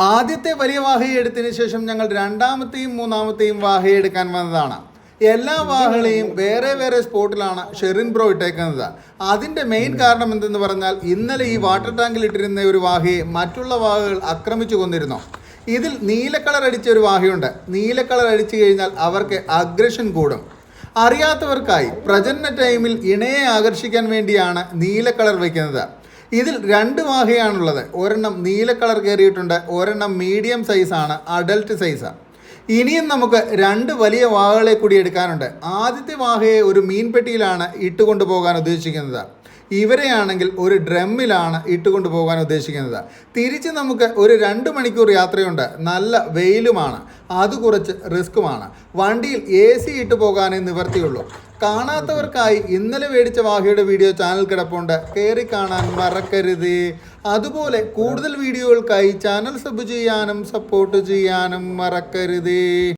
ആദ്യത്തെ വലിയ വാഹയെടുത്തതിന് ശേഷം ഞങ്ങൾ രണ്ടാമത്തെയും മൂന്നാമത്തെയും വാഹയെടുക്കാൻ വന്നതാണ്. എല്ലാ വാഹകളെയും വേറെ വേറെ സ്പോട്ടിലാണ് ഷെറിൻ ബ്രോ ഇട്ടേക്കുന്നത്. അതിന്റെ മെയിൻ കാരണം എന്തെന്ന് പറഞ്ഞാൽ ഇന്നലെ ഈ വാട്ടർ ടാങ്കിൽ ഇട്ടിരുന്ന ഒരു വാഹയെ മറ്റുള്ള വാഹകൾ ആക്രമിച്ചു കൊന്നിരുന്നു. ഇതിൽ നീല കളർ അടിച്ച ഒരു വാഹയുണ്ട് നീല കളർ അടിച്ചു കഴിഞ്ഞാൽ അവർക്ക് അഗ്രഷൻ കൂടും. അറിയാത്തവർക്കായി പ്രജനന ടൈമിൽ ഇണയെ ആകർഷിക്കാൻ വേണ്ടിയാണ് നീല കളർ വയ്ക്കുന്നത്. ഇതിൽ രണ്ട് വാഹയാണുള്ളത് ഒരെണ്ണം നീല കളർ കയറിയിട്ടുണ്ട് ഒരെണ്ണം മീഡിയം സൈസാണ് അഡൽട്ട് സൈസാണ് ഇനിയും നമുക്ക് രണ്ട് വലിയ വാഹകളെ കൂടി എടുക്കാനുണ്ട്. ആദ്യത്തെ വാഹയെ ഒരു മീൻപെട്ടിയിലാണ് ഇട്ടുകൊണ്ടു പോകാൻ ഉദ്ദേശിക്കുന്നത്. ഇവരെയാണെങ്കിൽ ഒരു ഡ്രമ്മിലാണ് ഇട്ടുകൊണ്ട് പോകാൻ ഉദ്ദേശിക്കുന്നത്. തിരിച്ച് നമുക്ക് ഒരു രണ്ട് മണിക്കൂർ യാത്രയുണ്ട്. നല്ല വെയിലുമാണ്. അത് കുറച്ച് റിസ്ക്കുമാണ്. വണ്ടിയിൽ എ സി ഇട്ട് പോകാനേ നിവർത്തിയുള്ളൂ. കാണാത്തവർക്കായി ഇന്നലെ മേടിച്ച വാഹിയുടെ വീഡിയോ ചാനൽ കിടപ്പുണ്ട്. കയറി കാണാൻ മറക്കരുത്. അതുപോലെ കൂടുതൽ വീഡിയോകൾക്കായി ചാനൽ സബ് ചെയ്യാനും സപ്പോർട്ട് ചെയ്യാനും മറക്കരുത്.